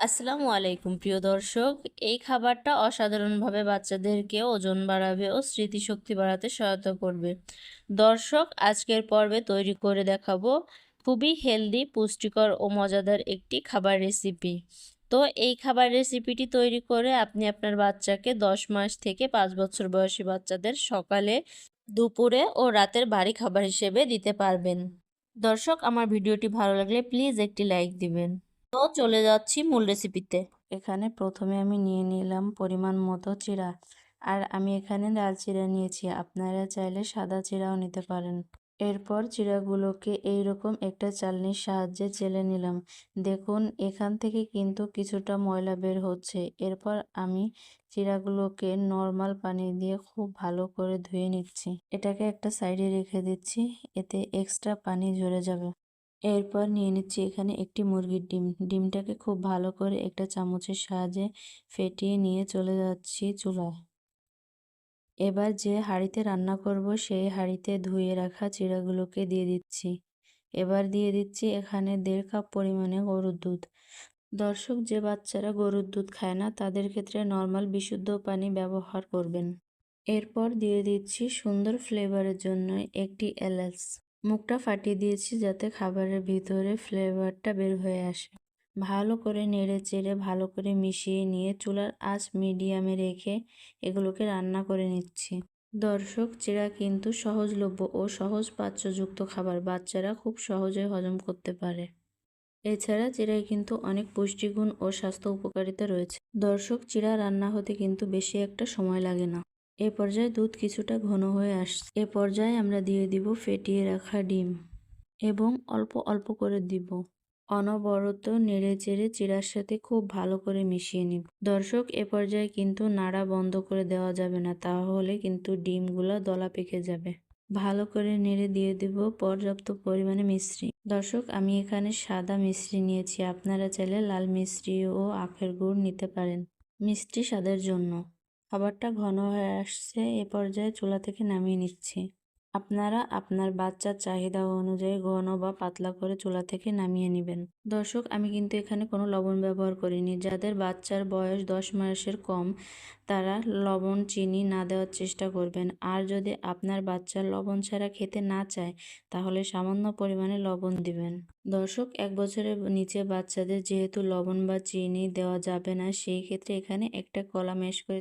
আসসালামু আলাইকুম, প্রিয় দর্শক। এই খাবারটা অসাধারণভাবে বাচ্চাদেরকে ওজন বাড়াবে ও স্মৃতিশক্তি বাড়াতে সহায়তা করবে। দর্শক, আজকের পর্বে তৈরি করে দেখাবো খুবই হেলদি, পুষ্টিকর ও মজাদার একটি খাবার রেসিপি। তো এই খাবার রেসিপিটি তৈরি করে আপনি আপনার বাচ্চাকে দশ মাস থেকে পাঁচ বছর বয়সী বাচ্চাদের সকালে, দুপুরে ও রাতের বাড়ি খাবার হিসেবে দিতে পারবেন। দর্শক, আমার ভিডিওটি ভালো লাগলে প্লিজ একটি লাইক দিবেন। তো চলে যাচ্ছি মূল রেসিপিতে এখানে প্রথমে আমি নিয়ে নিলাম পরিমাণ মতো চিড়া আর আমি এখানে লাল চিড়া নিয়েছি, আপনারা চাইলে সাদা চিড়াও নিতে পারেন। এরপর চিড়াগুলোকে এইরকম একটা চালনির সাহায্যে চেলে নিলাম। দেখুন, এখান থেকে কিন্তু কিছুটা ময়লা বের হচ্ছে। এরপর আমি চিড়াগুলোকে নর্মাল পানি দিয়ে খুব ভালো করে ধুয়ে নিচ্ছি। এটাকে একটা সাইডে রেখে দিচ্ছি, এতে এক্সট্রা পানি ঝরে যাবে। এরপর নিয়ে নিচ্ছি এখানে একটি মুরগির ডিম। ডিমটাকে খুব ভালো করে একটা চামচের সাহায্যে ফেটিয়ে নিয়ে চলে যাচ্ছি চুলায়। এবার যে হাঁড়িতে রান্না করব, সেই হাঁড়িতে ধুয়ে রাখা চিড়াগুলোকে দিয়ে দিচ্ছি। এবার দিয়ে দিচ্ছি এখানে দেড় কাপ পরিমাণে গরুর দুধ। দর্শক, যে বাচ্চারা গরুর দুধ খায় না, তাদের ক্ষেত্রে নর্মাল, বিশুদ্ধ পানি ব্যবহার করবেন। এরপর দিয়ে দিচ্ছি সুন্দর ফ্লেভারের জন্য একটি এলাচ। মুখটা ফাটিয়ে দিয়েছি যাতে খাবারের ভিতরে ফ্লেভারটা বের হয়ে আসে। ভালো করে নেড়ে চেড়ে, ভালো করে মিশিয়ে নিয়ে চুলার আঁচ মিডিয়ামে রেখে এগুলোকে রান্না করে নিচ্ছি। দর্শক চিড়া কিন্তু সহজলভ্য ও সহজ পাচ্যযুক্ত খাবার। বাচ্চারা খুব সহজে হজম করতে পারে। এছাড়া চিড়ায় কিন্তু অনেক পুষ্টিগুণ ও স্বাস্থ্য উপকারিতা রয়েছে। দর্শক চিড়া রান্না হতে কিন্তু বেশি একটা সময় লাগে না। এ পর্যায়ে দুধ কিছুটা ঘন হয়ে আসছে। এ পর্যায়ে আমরা দিয়ে দিব ফেটিয়ে রাখা ডিম এবং অল্প অল্প করে দিব। অনবরত নেড়ে চেড়ে চিড়ার সাথে খুব ভালো করে মিশিয়ে নিব। দর্শক, এ পর্যায়ে কিন্তু নাড়া বন্ধ করে দেওয়া যাবে না, তাহলে কিন্তু ডিমগুলো দলা পেকে যাবে। ভালো করে নেড়ে দিয়ে দেব পর্যাপ্ত পরিমাণে মিশ্রি। দর্শক, আমি এখানে সাদা মিশ্রি নিয়েছি, আপনারা চাইলে লাল মিশ্রি ও আখের গুড় নিতে পারেন। মিষ্টি স্বাদের জন্য। খাবারটা ঘন হয়ে আসছে, এ পর্যায়ে চুলা থেকে নামিয়ে নিচ্ছি। আপনারা আপনার বাচ্চার চাহিদা অনুযায়ী ঘন বা পাতলা করে চুলা থেকে নামিয়ে নেবেন। দর্শক, আমি কিন্তু এখানে কোনো লবণ ব্যবহার করিনি। যাদের বাচ্চার বয়স দশ মাসের কম, তারা লবণ, চিনি না দেওয়ার চেষ্টা করবেন। আর যদি আপনার বাচ্চা লবণ ছাড়া খেতে না চায়, তাহলে সামান্য পরিমাণে লবণ দিবেন। দর্শক, এক বছরের নিচে বাচ্চাদের যেহেতু লবণ বা চিনি দেওয়া যাবে না, সেই ক্ষেত্রে এখানে একটা কলা মেশ করে